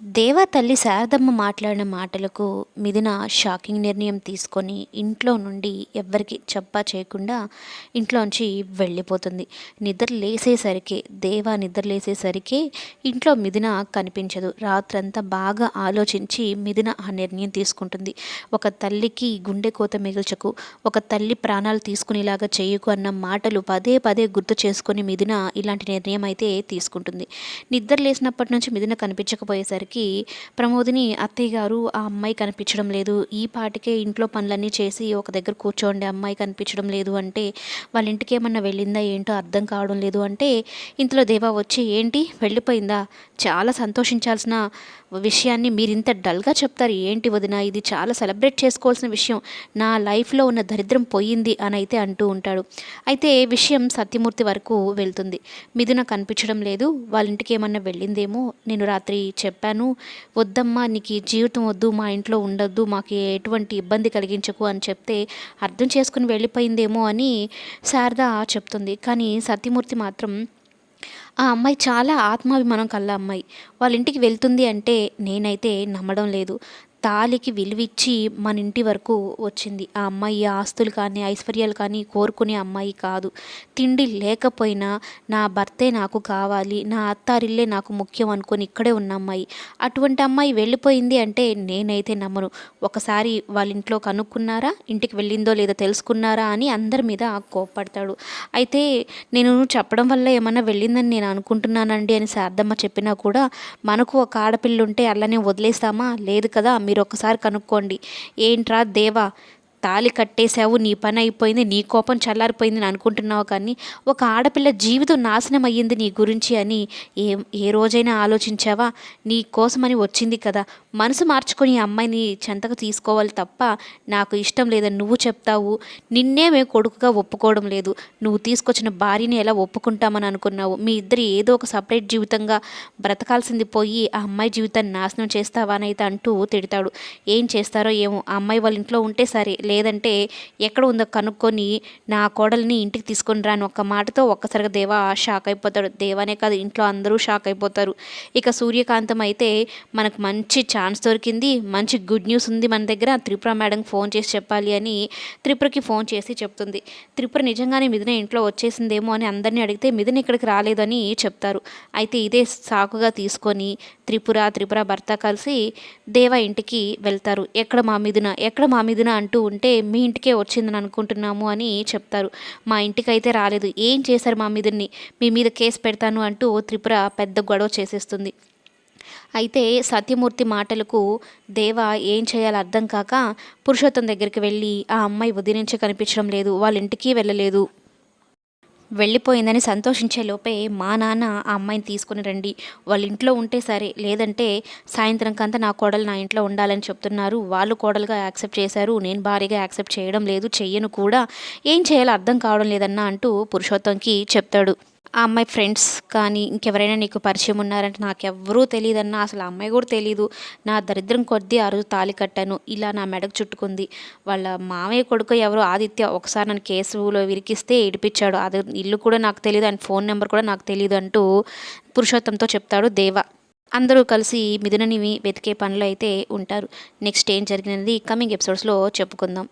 దేవా తల్లి శారదమ్మ మాట్లాడిన మాటలకు మిథున షాకింగ్ నిర్ణయం తీసుకొని ఇంట్లో నుండి ఎవ్వరికి చెప్పా చేయకుండా ఇంట్లోంచి వెళ్ళిపోతుంది. నిద్ర లేసేసరికి దేవా నిద్ర లేసేసరికి ఇంట్లో మిథున కనిపించదు. రాత్రంతా బాగా ఆలోచించి మిథున ఆ నిర్ణయం తీసుకుంటుంది. ఒక తల్లికి గుండె కోత మిగిల్చకు ఒక తల్లి ప్రాణాలు తీసుకునేలాగా చేయకు అన్న మాటలు పదే పదే గుర్తు చేసుకొని మిథున ఇలాంటి నిర్ణయం అయితే తీసుకుంటుంది. నిద్ర లేసినప్పటి నుంచి మిథున కనిపించకపోయేసరికి ప్రమోదిని అత్తయ్య గారు ఆ అమ్మాయి కనిపించడం లేదు. ఈ పాటికే ఇంట్లో పనులన్నీ చేసి ఒక దగ్గర కూర్చోండి అమ్మాయి కనిపించడం లేదు అంటే వాళ్ళ ఇంటికి ఏమన్నా వెళ్ళిందా ఏంటో అర్థం కావడం లేదు అంటే ఇంతలో దేవా వచ్చి ఏంటి? వెళ్ళిపోయిందా? చాలా సంతోషించాల్సిన విషయాన్ని మీరు ఇంత డల్గా చెప్తారు. ఏంటి వదిన? ఇది చాలా సెలబ్రేట్ చేసుకోవాల్సిన విషయం. నా లైఫ్లో ఉన్న దరిద్రం పోయింది అని అయితే అంటూ ఉంటాడు. అయితే విషయం సత్యమూర్తి వరకు వెళ్తుంది. మిథున కనిపించడం లేదు. వాళ్ళ ఇంటికి ఏమన్నా వెళ్ళిందేమో నేను రాత్రి చెప్పాను. వద్దమ్మా నీకు ఈ జీవితం వద్దు మా ఇంట్లో ఉండొద్దు మాకు ఎటువంటి ఇబ్బంది కలిగించకు అని చెప్తే అర్థం చేసుకుని వెళ్ళిపోయిందేమో అని శారద చెప్తుంది. కానీ సత్యమూర్తి మాత్రం ఆ అమ్మాయి చాలా ఆత్మాభిమానం కల్లా అమ్మాయి. వాళ్ళ ఇంటికి వెళ్తుంది అంటే నేనైతే నమ్మడం లేదు. తాలికి విలువిచ్చి మన ఇంటి వరకు వచ్చింది. ఆ అమ్మాయి ఆస్తులు కానీ ఐశ్వర్యాలు కానీ కోరుకునే అమ్మాయి కాదు. తిండి లేకపోయినా నా భర్తే నాకు కావాలి నా అత్తారిల్లే నాకు ముఖ్యం అనుకొని ఇక్కడే ఉన్న అమ్మాయి. అటువంటి అమ్మాయి వెళ్ళిపోయింది అంటే నేనైతే నమ్మను. ఒకసారి వాళ్ళ ఇంట్లో కనుక్కున్నారా ఇంటికి వెళ్ళిందో లేదో తెలుసుకున్నారా అని అందరి మీద కోప్పడతాడు. అయితే నేను చెప్పడం వల్ల ఏమైనా వెళ్ళిందని నేను అనుకుంటున్నానండి అని శారదమ్మ చెప్పినా కూడా మనకు ఒక ఆడపిల్లుంటే అలానే వదిలేస్తామా? లేదు కదా మీరు ఒకసారి కనుక్కోండి. ఏంట్రా దేవా తాలి కట్టేశావు నీ పని అయిపోయింది నీ కోపం చల్లారిపోయింది అని అనుకుంటున్నావు కానీ ఒక ఆడపిల్ల జీవితం నాశనం అయ్యింది నీ గురించి అని ఏ ఏ రోజైనా ఆలోచించావా? నీ కోసమని వచ్చింది కదా. మనసు మార్చుకొని ఈ అమ్మాయిని చెంతకు తీసుకోవాలి తప్ప నాకు ఇష్టం లేదని నువ్వు చెప్తావు. నిన్నే మేము కొడుకుగా ఒప్పుకోవడం లేదు. నువ్వు తీసుకొచ్చిన భార్యని ఎలా ఒప్పుకుంటామని అనుకున్నావు. మీ ఇద్దరు ఏదో ఒక సపరేట్ జీవితంగా బ్రతకాల్సింది పోయి ఆ అమ్మాయి జీవితాన్ని నాశనం చేస్తావా అని అయితే అంటూ తిడతాడు. ఏం చేస్తారో ఏమో ఆ అమ్మాయి వాళ్ళ ఇంట్లో ఉంటే సరే లేదంటే ఎక్కడ ఉందో కనుక్కొని నా కోడల్ని ఇంటికి తీసుకొని రాని ఒక్క మాటతో ఒక్కసారిగా దేవా షాక్ అయిపోతాడు. దేవానే కాదు ఇంట్లో అందరూ షాక్ అయిపోతారు. ఇక సూర్యకాంతం అయితే మనకు మంచి ఛాన్స్ దొరికింది. మంచి గుడ్ న్యూస్ ఉంది మన దగ్గర. త్రిపుర మేడంకి ఫోన్ చేసి చెప్పాలి అని త్రిపురకి ఫోన్ చేసి చెప్తుంది. త్రిపుర నిజంగానే మిథున ఇంట్లో వచ్చేసిందేమో అని అందరినీ అడిగితే మిథున ఇక్కడికి రాలేదని చెప్తారు. అయితే ఇదే సాకుగా తీసుకొని త్రిపుర త్రిపుర భర్త కలిసి దేవ ఇంటికి వెళ్తారు. ఎక్కడ మా మిథున? ఎక్కడ మా మిథున? అంటూ ఉంటే మీ ఇంటికే వచ్చిందని అనుకుంటున్నాము అని చెప్తారు. మా ఇంటికి అయితే రాలేదు. ఏం చేశారు మా మీదని మీ మీద కేసు పెడతాను అంటూ త్రిపుర పెద్ద గొడవ చేసేస్తుంది. అయితే సత్యమూర్తి మాటలకు దేవ ఏం చేయాలో అర్థం కాక పురుషోత్తం దగ్గరికి వెళ్ళి ఆ అమ్మాయి ఉదయం కనిపించడం లేదు. వాళ్ళ ఇంటికి వెళ్ళలేదు. వెళ్ళిపోయిందని సంతోషించే లోపే మా నాన్న ఆ అమ్మాయిని తీసుకుని రండి. వాళ్ళ ఇంట్లో ఉంటే సరే లేదంటే సాయంత్రం కంతా నా కోడలు నా ఇంట్లో ఉండాలని చెప్తున్నారు. వాళ్ళు కోడలుగా యాక్సెప్ట్ చేశారు. నేను భారీగా యాక్సెప్ట్ చేయడం లేదు చెయ్యను కూడా. ఏం చేయాలో అర్థం కావడం లేదన్నా అంటూ పురుషోత్తంకి చెప్తాడు. ఆ అమ్మాయి ఫ్రెండ్స్ కానీ ఇంకెవరైనా నీకు పరిచయం ఉన్నారంటే నాకెవ్వరూ తెలియదన్నా అసలు ఆ అమ్మాయి కూడా తెలీదు. నా దరిద్రం కొద్దీ ఆ రోజు తాళి కట్టాను. ఇలా నా మెడకు చుట్టుకుంది. వాళ్ళ మామయ్య కొడుకు ఎవరో ఆదిత్య ఒకసారి నన్ను కేసులో విరికిస్తే ఏడిపించాడు. అది ఇల్లు కూడా నాకు తెలియదు అండ్ ఫోన్ నెంబర్ కూడా నాకు తెలియదు అంటూ పురుషోత్తంతో చెప్తాడు దేవ. అందరూ కలిసి మిథునని వెతికే పనులు అయితే ఉంటారు. నెక్స్ట్ ఏం జరిగినది కమింగ్ ఎపిసోడ్స్లో చెప్పుకుందాం.